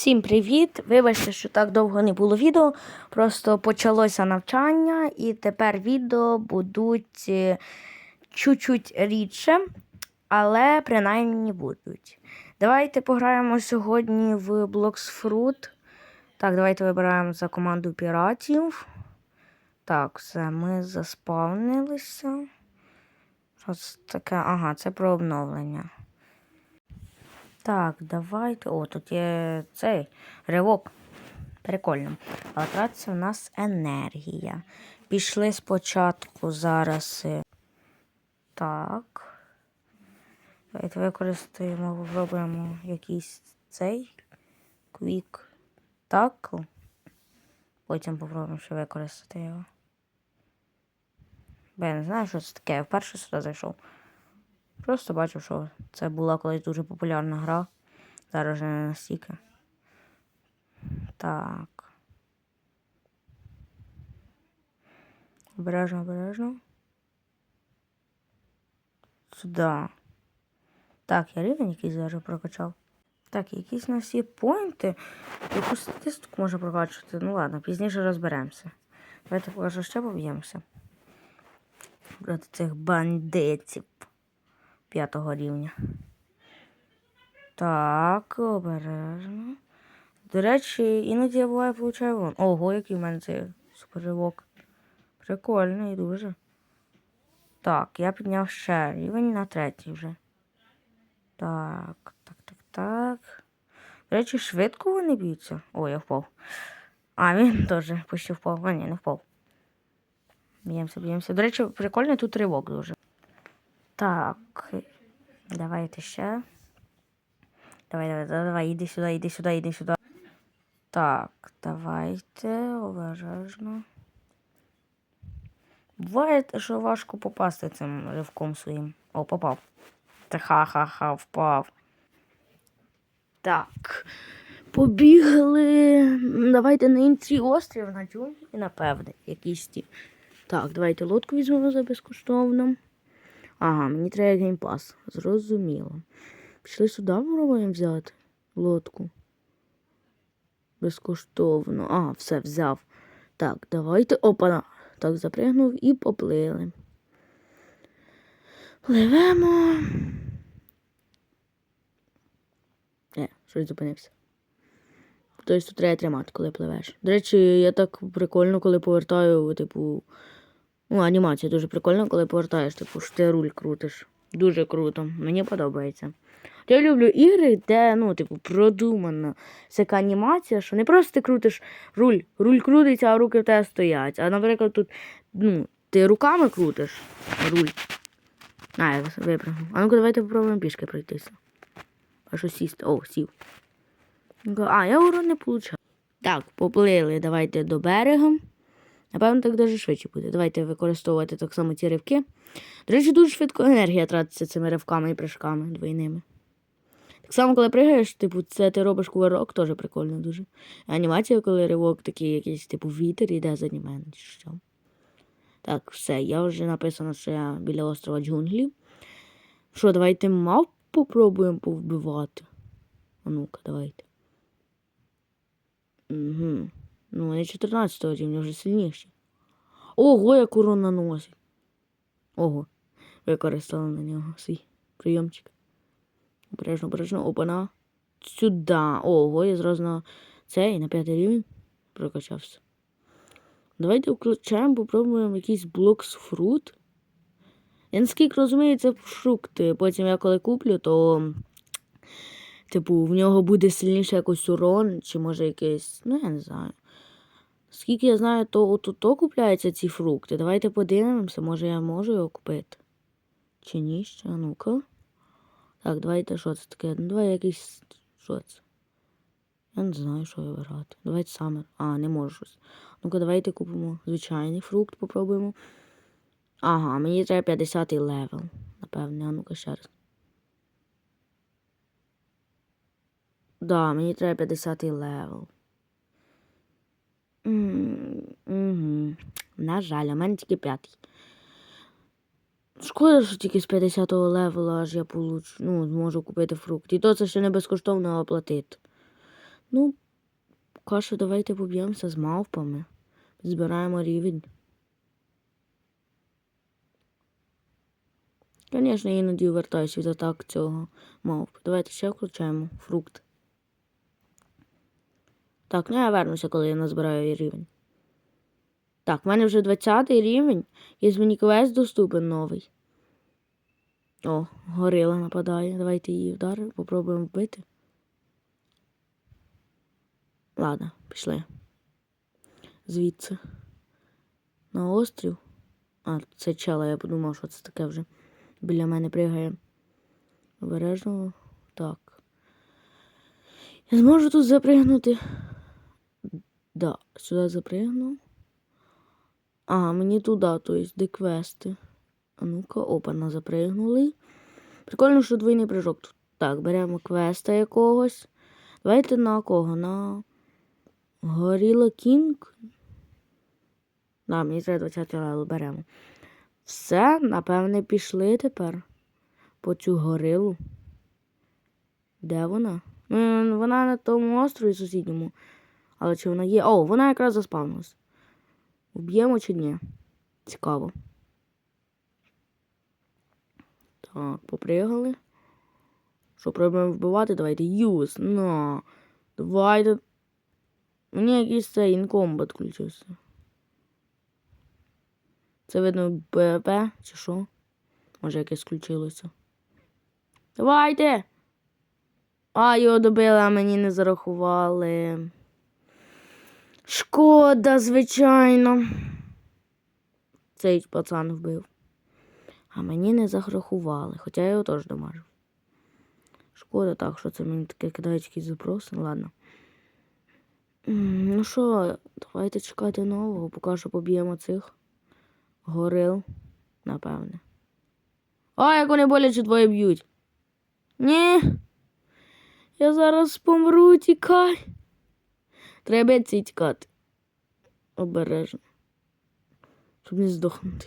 Всім привіт! Вибачте, що так довго не було відео. Просто почалося навчання, і тепер відео будуть е, чуть-чуть рідше, але принаймні будуть. Давайте пограємо сьогодні в Blocks Fruit. Так, давайте вибираємо за команду піратів. Так, все, ми заспавнилися. Що таке? Ага, це про обновлення. Так, давайте. О, тут є цей ривок. Прикольно. Але тратиться у нас енергія. Пішли спочатку зараз. е, Так. Давайте використаємо, попробуємо якийсь цей квік. Так. Потім попробуємо ще використати його. Бо я не знаю, що це таке. Я вперше сюди зайшов. Просто бачив, що це була колись дуже популярна гра. Зараз вже не настільки. Так. Обережно, обережно. Сюди. Так, я рівень якийсь зараз прокачав. Так, якісь на всі поінти. Яку статистику можна прокачувати? Ну ладно, пізніше розберемося. Давайте покажу, ще поб'ємося. Проти цих бандитів п'ятого рівня. Так, обережно. До речі, іноді я буває получаю вон. Ого, який в мене цей суперривок. Прикольний дуже. Так, я підняв ще рівень на третій вже. Так, так, так, так. До речі, швидко вони б'ються. О, я впав. А, він теж почти впав. А, ні, не впав. Б'ємося, б'ємося. До речі, прикольний тут ривок дуже. Так. Давайте ще. Давай, давай, давай, іди сюди, іди сюди, іди сюди. Так, давайте обережно. Буває, що важко попасти цим ривком своїм. О, попав. Та ха-ха-ха, впав. Так. Побігли. Давайте на інший острів на джунглі, напевне, якийсь ті. Так, давайте лодку візьмемо за безкоштовно. Ага, мені треба геймпас. Зрозуміло. Пішли сюди, пробуємо взяти лодку. Безкоштовно. Ага, все взяв. Так, давайте. Опа. Так, запригнув і поплили. Пливемо. Е, щось зупинився. Тобто тут треба тримати, коли пливеш. До речі, я так прикольно, коли повертаю, типу. Ну, анімація дуже прикольна, коли повертаєш, типу, що ти руль крутиш. Дуже круто. Мені подобається. Я люблю ігри, де, ну, типу, продумана така анімація, що не просто ти крутиш руль, руль крутиться, а руки в тебе стоять. А, наприклад, тут, ну, ти руками крутиш руль. А, я випрыгнув. А ну-ка, давайте попробуємо пішки пройтися. А що сісти? О, сів. А, я урон не получав. Так, поплили, давайте до берега. Напевно, так дуже швидше буде. Давайте використовувати так само ці ривки. До речі, дуже швидко енергія тратиться цими ривками і прыжками двойними. Так само, коли пригаєш, типу, це ти робиш кувирок, теж прикольно дуже. Анімація, коли ривок такий якийсь, типу, вітер іде за мене, чи що. Так, все, я вже написано, що я біля острова джунглів. Що, давайте мав попробуємо повбивати. А ну-ка, давайте. Угу. Ну, вони 14 рівня вже сильніші. Ого, як урон наносить. Ого. Використала на нього свій прийомчик. Обережно, обережно, опана. Сюда. Ого, я зразу на цей, на п'ятий рівень прокачався. Давайте включаємо, попробуємо якийсь блокс фрут. Я наскільки розумію, це фрукти. Потім я коли куплю, то. Типу, в нього буде сильніше якийсь урон, чи може якийсь. Ну, я не знаю. Скільки я знаю, то тут то купляються ці фрукти. Давайте подивимося, може я можу його купити. Чи ні ще? Ну-ка. Так, давайте що це таке? Ну, давай якийсь. Що це? Я не знаю, що вибирати. Давайте саме. А, не можу щось. Ну-ка, давайте купимо звичайний фрукт, попробуємо. Ага, мені треба 50 левел. Напевне, а ну-ка ще раз. Да, мені треба 50 левел. На жаль, а мене тільки п'ятий. Шкода, що тільки з 50-го левела аж я получу, ну, зможу купити фрукт. І то це ще не безкоштовно оплатити. Ну, поки давайте поб'ємося з мавпами. Збираємо рівень. Звісно, іноді вертаюсь від атак цього мавп. Давайте ще включаємо фрукт. Так, ну я вернуся, коли я назбираю рівень. Так, в мене вже 20 рівень. Є мені квест доступен новий. О, горила нападає. Давайте її вдаримо, попробуємо вбити. Ладно, пішли. Звідси. На острів. А, це чела, я подумав, що це таке вже. Біля мене пригає. Обережно. Так. Я зможу тут запригнути. Да, сюди запригну. Ага, мені туди, то есть, де квести. А ну-ка, опана, запригнули. Прикольно, що двойний прыжок тут. Так, беремо квеста якогось. Давайте на кого? На Горіла Кінг. Да, мені треба 20 левел беремо. Все, напевне, пішли тепер по цю горилу. Де вона? Вона на тому острові сусідньому. Але чи вона є? О, вона якраз заспавнилась. Вб'ємо чи ні? Цікаво. Так, попригали. Що пробуємо вбивати? Давайте. Юз. На. Давайте. Мені якийсь цей інкомбат включився. Це видно БП чи що? Може якесь включилося. Давайте! А, його добили, а мені не зарахували. Шкода, звичайно. Цей пацан вбив. А мені не зарахували, хоча я його теж домажив. Шкода, так, що це мені таке кидають якісь запроси. Ладно. Ну що, давайте чекати нового, поки що поб'ємо цих горил, напевне. О, як вони боляче двоє б'ють. Ні. Я зараз помру, тікай. Треба тікати. Обережно. Щоб не здохнути.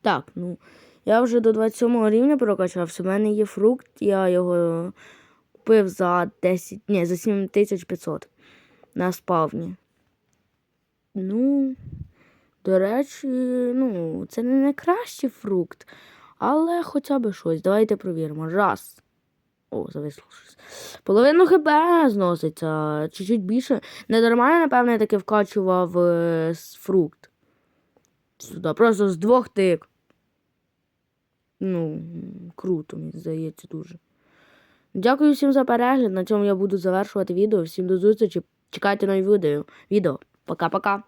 Так, ну, я вже до 27 рівня прокачався. У мене є фрукт, я його купив за 10, ні, за 7500 на спавні. Ну, до речі, ну, це не найкращий фрукт, але хоча б щось. Давайте провіримо. Раз. О, зависло щось. Половину хп зноситься, чуть-чуть більше. Не дарма я, напевно, я таки вкачував е, фрукт. Сюди. Просто з двох тик. Ну, круто, мені здається, дуже. Дякую всім за перегляд. На цьому я буду завершувати відео. Всім до зустрічі. Чекайте нові відео. Відео. Пока-пока.